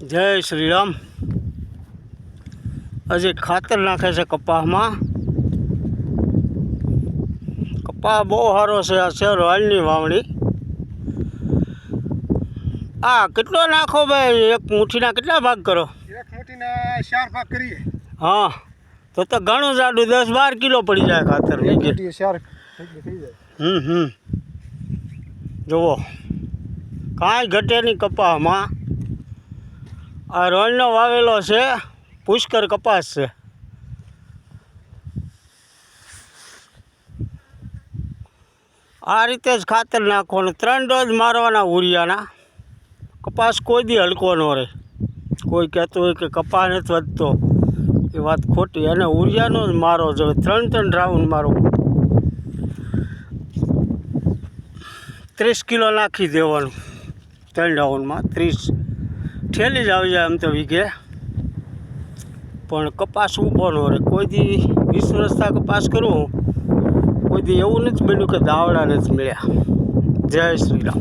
જય શ્રી રામ હજી ખાતર નાખે છે કપાસમાં. કપાસ બહુ સારો છે આ છે રોયલની વાવણી. આ કેટલો નાખો ભાઈ? એક મુઠ્ઠીના કેટલા ભાગ કરો? એક ચાર ભાગ કરીએ. હા તો તો ઘણું જાડું દસ બાર કિલો પડી જાય ખાતર. હમ હમ. જુઓ. કાંઈ ઘટે નહીં કપાસમાં. આ રણનો વાવેલો છે. પુષ્કર કપાસ છે. આ રીતે જ ખાતર નાખવાનું. ત્રણ ડોઝ મારવાના ઉરિયાના. કપાસ કોઈ દી હલકો ન રહે. કોઈ કહેતું હોય કે કપાસ નથી વધતો. એ વાત ખોટી. અને ઉરિયાનો જ મારો જોઈએ ત્રણ ત્રણ રાઉન્ડ મારો. ત્રીસ કિલો નાખી દેવાનું. ત્રણ રાઉન્ડમાં ત્રીસ ઠેલી જ આવી જાય આમ તો વીઘે. પણ કપાસ ઊભો ન રહે કોઈ દી વીસ વર્ષથી કપાસ કરું, કોઈ દી એવું નથી બન્યું કે દાવડા નથી મળ્યા. જય શ્રી રામ.